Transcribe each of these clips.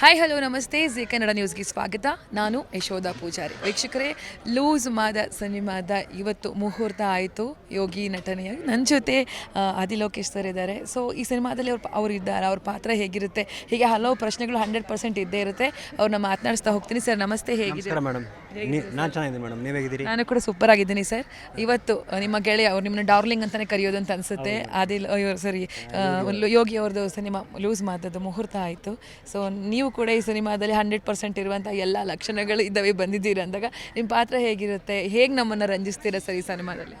Hi hello ನಮಸ್ತೆ Zee Kannada ನ್ಯೂಸ್ಗೆ ಸ್ವಾಗತ. ನಾನು ಯಶೋಧ ಪೂಜಾರಿ. ವೀಕ್ಷಕರೇ, ಲೂಸ್ ಮಾದ ಸಿನಿಮಾದ ಇವತ್ತು ಮುಹೂರ್ತ ಆಯಿತು. ಯೋಗಿ ನಟನೆಯಾಗಿ. ನನ್ನ ಜೊತೆ ಆದಿಲೋಕೇಶ್ ಆದಿ ಲೋಕೇಶ್ ಸರ್ ಇದ್ದಾರೆ. ಸೊ ಈ ಸಿನಿಮಾದಲ್ಲಿ ಅವ್ರು ಅವ್ರು ಇದ್ದಾರೆ. ಅವ್ರ ಪಾತ್ರ ಹೇಗಿರುತ್ತೆ? ಹೀಗೆ ಹಲವು ಪ್ರಶ್ನೆಗಳು ಹಂಡ್ರೆಡ್ ಪರ್ಸೆಂಟ್ ಇದ್ದೇ ಇರುತ್ತೆ. ಅವ್ರನ್ನ ಮಾತನಾಡಿಸ್ತಾ ಹೋಗ್ತೀನಿ. ಸರ್ ನಮಸ್ತೆ. ಹೇಗಿದೆ? ಮೇಡಮ್ ನಾನು ಚೆನ್ನಾಗಿದ್ದೀನಿ ಮೇಡಮ್. ನೀವು ಹೇಗಿದ್ದೀರಿ ನಾನು ಕೂಡ ಸೂಪರ್ ಆಗಿದ್ದೀನಿ ಸರ್. ಇವತ್ತು ನಿಮ್ಮ ಗೆಳೆಯ ಅವ್ರು ನಿಮ್ಮನ್ನ ಡಾರ್ಲಿಂಗ್ ಅಂತಾನೆ ಕರೆಯೋದು ಅಂತ ಅನ್ಸುತ್ತೆ. ಆದಿಲ್ ಇವ್ರು ಸರಿ ಯೋಗಿ ಅವ್ರದ್ದು ಸಿನಿಮಾ ಲೂಸ್ ಮಾತದ್ದು ಮುಹೂರ್ತ ಆಯಿತು. ಸೊ ನೀವು ಕೂಡ ಈ ಸಿನಿಮಾದಲ್ಲಿ ಹಂಡ್ರೆಡ್ ಪರ್ಸೆಂಟ್ ಇರುವಂಥ ಎಲ್ಲ ಲಕ್ಷಣಗಳು ಇದ್ದಾವೆ ಬಂದಿದ್ದೀರಿ ಅಂದಾಗ ನಿಮ್ಮ ಪಾತ್ರ ಹೇಗಿರುತ್ತೆ? ಹೇಗೆ ನಮ್ಮನ್ನು ರಂಜಿಸ್ತೀರಾ ಸರ್ ಈ ಸಿನಿಮಾದಲ್ಲಿ?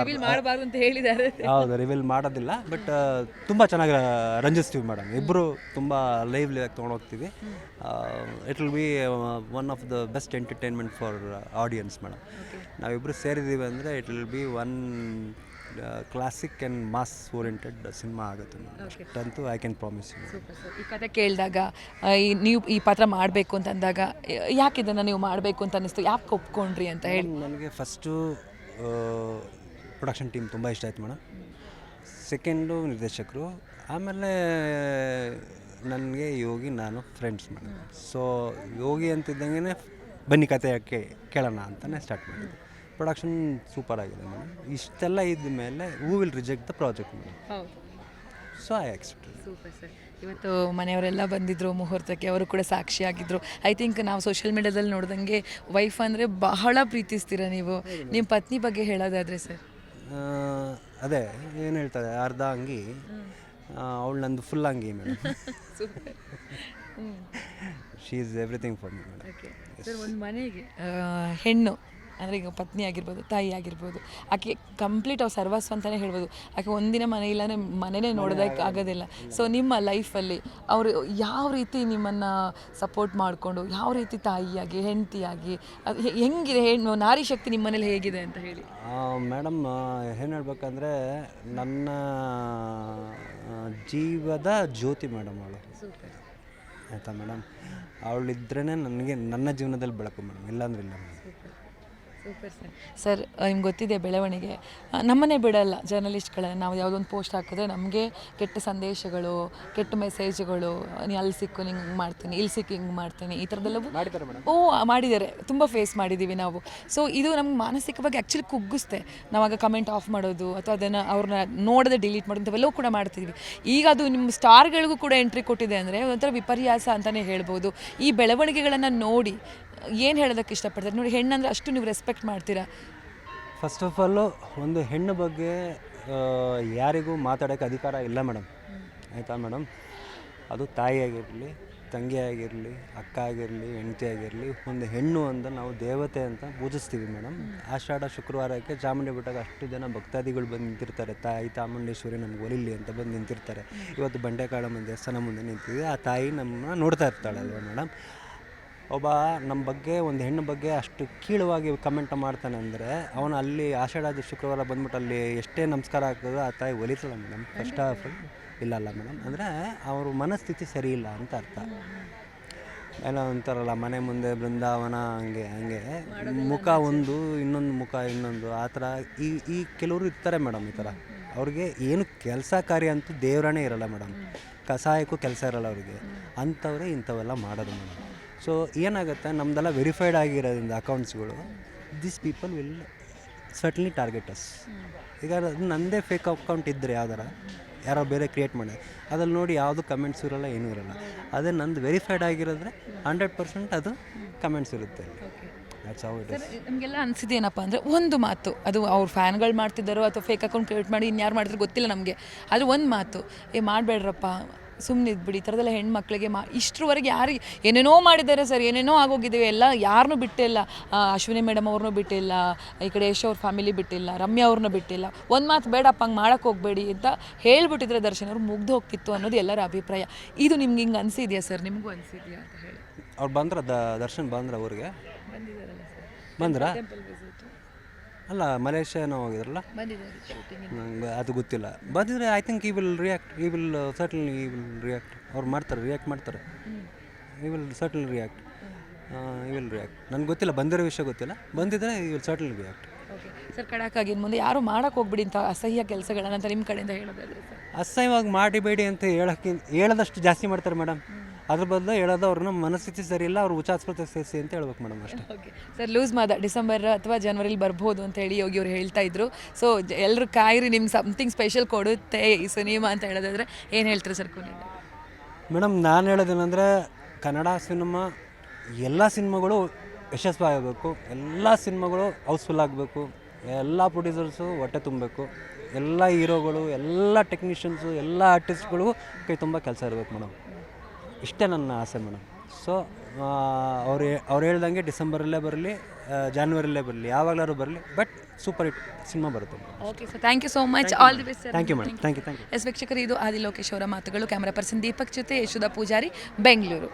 ರಿವೀಲ್ ಮಾಡಬಾರ್ದು ಅಂತ ಹೇಳಿದ್ದಾರೆ. ಹೌದು ರಿವೀಲ್ ಮಾಡೋದಿಲ್ಲ ಬಟ್ ತುಂಬ ಚೆನ್ನಾಗಿ ರಂಜಿಸ್ತೀವಿ ಮೇಡಮ್ ಇಬ್ಬರು ತುಂಬ ಲೈವ್ಲಿ ಆಗಿ ತೊಗೊಂಡೋಗ್ತೀವಿ. It will be one of the best entertainment for audience madam ನಾವಿಬ್ಬರು ಸೇರಿದ್ದೀವಿ ಅಂದರೆ it will be one classic and mass oriented cinema ಆಗುತ್ತೆ ಅಷ್ಟಂತೂ ಐ ಕ್ಯಾನ್ ಪ್ರಾಮಿಸ್ ಈ ಕತೆ ಕೇಳಿದಾಗ ಈ ನೀವು ಈ ಪಾತ್ರ ಮಾಡಬೇಕು ಅಂತ ಅಂದಾಗ ಯಾಕೆ ಇದನ್ನು ನೀವು ಮಾಡಬೇಕು ಅಂತ ಅನ್ನಿಸ್ತು ಯಾಕೆ ಒಪ್ಕೊಂಡ್ರಿ ಅಂತ ಹೇಳಿ. ನನಗೆ ಫಸ್ಟು ಪ್ರೊಡಕ್ಷನ್ ಟೀಮ್ ತುಂಬ ಇಷ್ಟ ಆಯ್ತು ಮೇಡಮ್. ಸೆಕೆಂಡು ನಿರ್ದೇಶಕರು, ಆಮೇಲೆ ನನಗೆ ಯೋಗಿ, ನಾನು ಫ್ರೆಂಡ್ಸ್ ಮೇಡಮ್. ಸೊ ಯೋಗಿ ಅಂತಿದ್ದಂಗೆ ಬನ್ನಿ ಕತೆ ಯಾಕೆ ಕೇಳೋಣ ಅಂತಲೇ ಸ್ಟಾರ್ಟ್ ಮಾಡಿದ್ದೆ. ಪ್ರೊಡಕ್ಷನ್ ಸೂಪರ್ ಆಗಿದೆ ಮೇಡಮ್. ಇಷ್ಟೆಲ್ಲ ಇದ್ದ ಮೇಲೆ who will reject the project madam so I accept super sir ಇವತ್ತು ಮನೆಯವರೆಲ್ಲ ಬಂದಿದ್ರು ಮುಹೂರ್ತಕ್ಕೆ ಅವರು ಕೂಡ ಸಾಕ್ಷಿಯಾಗಿದ್ದರು ಐ ಥಿಂಕ್ ನಾವು ಸೋಷಿಯಲ್ ಮೀಡಿಯಾದಲ್ಲಿ ನೋಡ್ದಂಗೆ ವೈಫ್ ಅಂದರೆ ಬಹಳ ಪ್ರೀತಿಸ್ತೀರ ನೀವು? ನಿಮ್ಮ ಪತ್ನಿ ಬಗ್ಗೆ ಹೇಳೋದಾದ್ರೆ ಸರ್ ಅದೇ ಏನು ಹೇಳ್ತಾರೆ ಅರ್ಧ ಅಂಗಿ ಅವಳು ನಂದು ಫುಲ್ ಅಂಗಿ madam she is everything for me madam sir ಒಂದು ಮನೆಗೆ ಹೆಣ್ಣು. ಅಂದರೆ ಈಗ ಪತ್ನಿ ಆಗಿರ್ಬೋದು ತಾಯಿ ಆಗಿರ್ಬೋದು ಆಕೆ ಕಂಪ್ಲೀಟ್ ಅವ್ರು ಸರ್ವಸ್ವ ಅಂತಲೇ ಹೇಳ್ಬೋದು. ಆಕೆ ಒಂದಿನ ಮನೆ ಇಲ್ಲಾಂದರೆ ಮನೆಯೇ ನೋಡೋದಕ್ಕೆ ಆಗೋದಿಲ್ಲ. ಸೊ ನಿಮ್ಮ ಲೈಫಲ್ಲಿ ಅವರು ಯಾವ ರೀತಿ ನಿಮ್ಮನ್ನು ಸಪೋರ್ಟ್ ಮಾಡಿಕೊಂಡು ಯಾವ ರೀತಿ ತಾಯಿಯಾಗಿ ಹೆಂಡತಿಯಾಗಿ ಅದು ಹೆಂಗಿದೆ ಹೆಣ್ಣು ನಾರಿ ಶಕ್ತಿ ನಿಮ್ಮ ಮನೇಲಿ ಹೇಗಿದೆ ಅಂತ ಹೇಳಿ. ಮೇಡಮ್ ಏನು ಹೇಳ್ಬೇಕಂದ್ರೆ ನನ್ನ ಜೀವದ ಜ್ಯೋತಿ ಮೇಡಮ್ ಅವಳು. ಆಯಿತಾ ಮೇಡಮ್ ಅವಳಿದ್ರೇ ನನಗೆ ನನ್ನ ಜೀವನದಲ್ಲಿ ಬೆಳಕು ಮೇಡಮ್ ಇಲ್ಲಾಂದ್ರೆ ಇಲ್ಲ ಮೇಡಮ್ ಸೂಪರ್ ಸರ್ ಸರ್ ನಿಮ್ಗೆ ಗೊತ್ತಿದೆ ಬೆಳವಣಿಗೆ. ನಮ್ಮನೆ ನಮ್ಮನ್ನೇ ಬಿಡಲ್ಲ ಜರ್ನಲಿಸ್ಟ್ಗಳನ್ನ ನಾವು ಯಾವುದೊಂದು ಪೋಸ್ಟ್ ಹಾಕಿದ್ರೆ ನಮಗೆ ಕೆಟ್ಟ ಸಂದೇಶಗಳು ಕೆಟ್ಟ ಮೆಸೇಜ್ಗಳು ನೀ ಅಲ್ಲಿ ಸಿಕ್ಕು ನಿಂಗೆ ಮಾಡ್ತೀನಿ ಇಲ್ಲಿ ಸಿಕ್ಕು ಹಿಂಗೆ ಮಾಡ್ತೀನಿ ಈ ಥರದ್ದೆಲ್ಲವೂ ಮೇಡಮ್. ಓ ಮಾಡಿದ್ದಾರೆ. ತುಂಬ ಫೇಸ್ ಮಾಡಿದ್ದೀವಿ ನಾವು. ಸೊ ಇದು ನಮ್ಗೆ ಮಾನಸಿಕವಾಗಿ ಆ್ಯಕ್ಚುಲಿ ಕುಗ್ಗಿಸ್ತೆ. ನಾವಾಗ ಕಮೆಂಟ್ ಆಫ್ ಮಾಡೋದು ಅಥವಾ ಅದನ್ನು ಅವ್ರನ್ನ ನೋಡದೆ ಡಿಲೀಟ್ ಮಾಡೋದು ಇಂಥವೆಲ್ಲವೂ ಕೂಡ ಮಾಡ್ತಿದ್ವಿ. ಈಗ ಅದು ನಿಮ್ಮ ಸ್ಟಾರ್ಗಳಿಗೂ ಕೂಡ ಎಂಟ್ರಿ ಕೊಟ್ಟಿದೆ ಅಂದರೆ ಒಂಥರ ವಿಪರ್ಯಾಸ ಅಂತಲೇ ಹೇಳ್ಬೋದು. ಈ ಬೆಳವಣಿಗೆಗಳನ್ನು ನೋಡಿ ಏನು ಹೇಳೋದಕ್ಕೆ ಇಷ್ಟಪಡ್ತಾರೆ? ನೋಡಿ ಹೆಣ್ಣಂದ್ರೆ ಅಷ್ಟು ನೀವು ರೆಸ್ಪೆಕ್ಟ್ ಮಾಡ್ತೀರಾ? ಫಸ್ಟ್ ಆಫ್ ಆಲು ಒಂದು ಹೆಣ್ಣು ಬಗ್ಗೆ ಯಾರಿಗೂ ಮಾತಾಡೋಕ್ಕೆ ಅಧಿಕಾರ ಇಲ್ಲ ಮೇಡಮ್ ಆಯಿತಾ ಮೇಡಮ್ ಅದು ತಾಯಿ ಆಗಿರಲಿ ತಂಗಿ ಆಗಿರಲಿ ಅಕ್ಕ ಆಗಿರಲಿ ಹೆಂಡತಿ ಆಗಿರಲಿ ಒಂದು ಹೆಣ್ಣು ಅಂತ ನಾವು ದೇವತೆ ಅಂತ ಪೂಜಿಸ್ತೀವಿ ಮೇಡಮ್ ಆಷಾಢ ಶುಕ್ರವಾರಕ್ಕೆ ಚಾಮುಂಡಿ ಬೆಟ್ಟಕ್ಕೆ ಅಷ್ಟು ಜನ ಭಕ್ತಾದಿಗಳು ಬಂದು ನಿಂತಿರ್ತಾರೆ. ತಾಯಿ ಚಾಮುಂಡೇಶ್ವರಿ ನಮ್ಗೆ ಒಲಿಲಿ ಅಂತ ಬಂದು ನಿಂತಿರ್ತಾರೆ. ಇವತ್ತು ಬಂಡೆಕಾಳಮ್ಮ ದೇವಸ್ಥಾನ ಮುಂದೆ ನಿಂತಿದೆ. ಆ ತಾಯಿ ನಮ್ಮನ್ನ ನೋಡ್ತಾ ಇರ್ತಾಳಲ್ವ ಮೇಡಮ್ ಒಬ್ಬ ನಮ್ಮ ಬಗ್ಗೆ ಒಂದು ಹೆಣ್ಣು ಬಗ್ಗೆ ಅಷ್ಟು ಕೀಳವಾಗಿ ಕಮೆಂಟ್ ಮಾಡ್ತಾನೆ ಅಂದರೆ ಅವನು ಅಲ್ಲಿ ಆಷಾಢ ಶುಕ್ರವಾರ ಬಂದ್ಬಿಟ್ಟು ಅಲ್ಲಿ ಎಷ್ಟೇ ನಮಸ್ಕಾರ ಆಗ್ತದೋ ಆ ತಾಯಿ ಒಲಿತಲ್ಲ ಮೇಡಮ್ ಕಷ್ಟ ಇಲ್ಲ ಅಲ್ಲ ಮೇಡಮ್ ಅಂದರೆ ಅವ್ರ ಮನಸ್ಥಿತಿ ಸರಿ ಇಲ್ಲ ಅಂತ ಅರ್ಥ. ಏನೋ ಅಂತಾರಲ್ಲ ಮನೆ ಮುಂದೆ ಬೃಂದಾವನ ಹಂಗೆ ಹಂಗೆ. ಮುಖ ಒಂದು ಇನ್ನೊಂದು ಮುಖ ಇನ್ನೊಂದು. ಆ ಥರ ಈ ಈ ಕೆಲವರು ಇರ್ತಾರೆ ಮೇಡಮ್ ಈ ಥರ. ಅವ್ರಿಗೆ ಏನು ಕೆಲಸ ಕಾರ್ಯ ಅಂತೂ ದೇವರೇ ಇರಲ್ಲ ಮೇಡಮ್ ಕಸಾಯಕ್ಕೂ ಕೆಲಸ ಇರಲ್ಲ ಅವ್ರಿಗೆ. ಅಂಥವ್ರೆ ಇಂಥವೆಲ್ಲ ಮಾಡೋದು ಮೇಡಮ್ ಸೊ ಏನಾಗುತ್ತೆ ನಮ್ದೆಲ್ಲ ವೆರಿಫೈಡ್ ಆಗಿರೋದ್ರಿಂದ ಅಕೌಂಟ್ಸ್ಗಳು this people will surely target us ಈಗ ಅದು ನನ್ನದೇ ಫೇಕ್ ಅಕೌಂಟ್ ಇದ್ದರೆ ಯಾವ್ದಾರ ಯಾರೋ ಬೇರೆ ಕ್ರಿಯೇಟ್ ಮಾಡಿ ಅದ್ರಲ್ಲಿ ನೋಡಿ ಯಾವುದು ಕಮೆಂಟ್ಸ್ ಇರಲ್ಲ ಏನೂ ಇರೋಲ್ಲ. ಅದೇ ನಂದು ವೆರಿಫೈಡ್ ಆಗಿರೋದ್ರೆ ಹಂಡ್ರೆಡ್ ಪರ್ಸೆಂಟ್ ಅದು ಕಮೆಂಟ್ಸ್ ಇರುತ್ತೆ ನಮಗೆಲ್ಲ ಅನಿಸಿದೆ ಏನಪ್ಪ ಅಂದರೆ ಒಂದು ಮಾತು ಅದು ಅವ್ರ ಫ್ಯಾನ್ಗಳು ಮಾಡ್ತಿದ್ದಾರೋ ಅಥವಾ ಫೇಕ್ ಅಕೌಂಟ್ ಕ್ರಿಯೇಟ್ ಮಾಡಿ ಇನ್ಯಾರು ಮಾಡಿದ್ರು ಗೊತ್ತಿಲ್ಲ ನಮಗೆ. ಆದರೆ ಒಂದು ಮಾತು ಏ ಮಾಡಬೇಡ್ರಪ್ಪ ಸುಮ್ಮನೆ ಇದ್ಬಿಡಿ ಈ ಥರದೆಲ್ಲ ಹೆಣ್ಮಕ್ಳಿಗೆ ಮಾ ಇಷ್ಟರವರೆಗೆ ಯಾರಿಗೆ ಏನೇನೋ ಮಾಡಿದ್ದಾರೆ ಸರ್ ಏನೇನೋ ಆಗೋಗಿದ್ದೇವೆ ಎಲ್ಲ ಯಾರನ್ನೂ ಬಿಟ್ಟಿಲ್ಲ. ಅಶ್ವಿನಿ ಮೇಡಮ್ ಅವ್ರನ್ನೂ ಬಿಟ್ಟಿಲ್ಲ ಈ ಕಡೆ ಯಶ್ ಅವ್ರ ಫ್ಯಾಮಿಲಿ ಬಿಟ್ಟಿಲ್ಲ ರಮ್ಯಾ ಅವ್ರನ್ನ ಬಿಟ್ಟಿಲ್ಲ. ಒಂದು ಮಾತು ಬೇಡಪ್ಪ ಹಂಗೆ ಮಾಡೋಕ್ಕೆ ಹೋಗಬೇಡಿ ಅಂತ ಹೇಳಿಬಿಟ್ಟಿದ್ರೆ ದರ್ಶನ್ ಅವ್ರು ಮುಗ್ದು ಹೋಗ್ತಿತ್ತು ಅನ್ನೋದು ಎಲ್ಲರ ಅಭಿಪ್ರಾಯ. ಇದು ನಿಮ್ಗೆ ಹಿಂಗೆ ಅನಿಸಿದೆಯಾ ಸರ್? ನಿಮಗೂ ಅನಿಸಿದೆಯಾ ಅಂತ ಹೇಳಿ? ಅವ್ರು ಬಂದ್ರ ದ ದರ್ಶನ್ ಬಂದ್ರ ಅವ್ರಿಗೆ ಬಂದಿದ್ದಾರಲ್ಲ ಸರ್. ಬಂದ್ರ? ಟೆಂಪಲ್ ವಿಸಿಟ್ ಅಲ್ಲ ಮಲೇಷ್ಯಾನೋ ಹೋಗಿದ್ರಲ್ಲ? ಬಂದಿದ್ದಾರೆ ಶೂಟಿಂಗ್ ನಂಗೆ ಅದು ಗೊತ್ತಿಲ್ಲ. ಬಂದಿದ್ರೆ I think he will react he will certainly he will react ಅವ್ರು ಮಾಡ್ತಾರೆ ರಿಯಾಕ್ಟ್ ಮಾಡ್ತಾರೆ. He will certainly react he will react ನನಗೆ ಗೊತ್ತಿಲ್ಲ ಬಂದಿರೋ ವಿಷಯ ಗೊತ್ತಿಲ್ಲ. ಬಂದಿದ್ರೆ he will certainly react okay sir ಕಡಾಕಾಗಿ ಮುಂದೆ ಯಾರು ಮಾಡಕ್ಕೆ ಹೋಗ್ಬಿಡಿ ಅಂತ ಅಸಹ್ಯ ಕೆಲಸಗಳನ್ನ ನಿಮ್ಮ ಕಡೆಯಿಂದ ಹೇಳೋದಾದ್ರೆ ಸರ್ ಅಸಹ್ಯವಾಗಿ ಮಾಡಿಬೇಡಿ ಅಂತ ಹೇಳೋಕ್ಕಿಂತ ಹೇಳದಷ್ಟು ಜಾಸ್ತಿ ಮಾಡ್ತಾರೆ ಮೇಡಮ್ ಅದ್ರ ಬದಲು ಹೇಳೋದು ಅವ್ರನ್ನ ಮನಸ್ಥಿತಿ ಸರಿ ಇಲ್ಲ ಅವ್ರು ಉಚ್ಚ ಆಸ್ಪತ್ರೆಗೆ ಸೇರಿಸಿ ಅಂತ ಹೇಳ್ಬೇಕು ಮೇಡಮ್ ಅಷ್ಟೇ. Okay sir Loose Mada December ಅಥವಾ ಜನವರಿಲಿ ಬರ್ಬೋದು ಅಂತ ಹೇಳಿ ಯೋಗಿ ಅವ್ರು ಹೇಳ್ತಾ ಇದ್ರು. ಸೊ ಎಲ್ಲರೂ ಕಾಯಿರಿ ನಿಮ್ಗೆ ಸಮಥಿಂಗ್ ಸ್ಪೆಷಲ್ ಕೊಡುತ್ತೆ ಈ ಸಿನಿಮಾ ಅಂತ ಹೇಳೋದಾದ್ರೆ ಏನು ಹೇಳ್ತೀರಾ ಸರ್ ಕೊನೆಗೆ ಮೇಡಮ್ ನಾನು ಹೇಳೋದೇನೆಂದರೆ ಕನ್ನಡ ಸಿನಿಮಾ ಎಲ್ಲ ಸಿನಿಮಾಗಳು ಯಶಸ್ವಿ ಆಗಬೇಕು ಎಲ್ಲ ಸಿನಿಮಾಗಳು ಹೌಸ್ಫುಲ್ ಆಗಬೇಕು. ಎಲ್ಲ ಪ್ರೊಡ್ಯೂಸರ್ಸು ಹೊಟ್ಟೆ ತುಂಬಬೇಕು. ಎಲ್ಲ ಹೀರೋಗಳು ಎಲ್ಲ ಟೆಕ್ನಿಷಿಯನ್ಸು ಎಲ್ಲ ಆರ್ಟಿಸ್ಟ್ಗಳು ಕೈ ತುಂಬ ಕೆಲಸ ಇರಬೇಕು ಮೇಡಮ್. ಇಷ್ಟೇ ನನ್ನ ಆಸೆ ಮೇಡಮ್. ಸೊ ಅವ್ರು ಅವ್ರು ಹೇಳ್ದಂಗೆ ಡಿಸೆಂಬರಲ್ಲೇ ಬರಲಿ ಜಾನ್ವರಿಲ್ಲೇ ಬರಲಿ ಯಾವಾಗಲಾದ್ರು ಬರಲಿ ಬಟ್ ಸೂಪರ್ ಹಿಟ್ ಸಿನಿಮಾ ಬರುತ್ತೆ. Okay sir thank you so much all the best thank you madam thank you thank you yes ವೀಕ್ಷಕರು ಇದು ಆದಿ ಲೋಕೇಶ್ ಅವರ ಮಾತುಗಳು. ಕ್ಯಾಮರಾ ಪರ್ಸನ್ ದೀಪಕ್ ಜೊತೆ ಯಶೋಧ ಪೂಜಾರಿ ಬೆಂಗಳೂರು.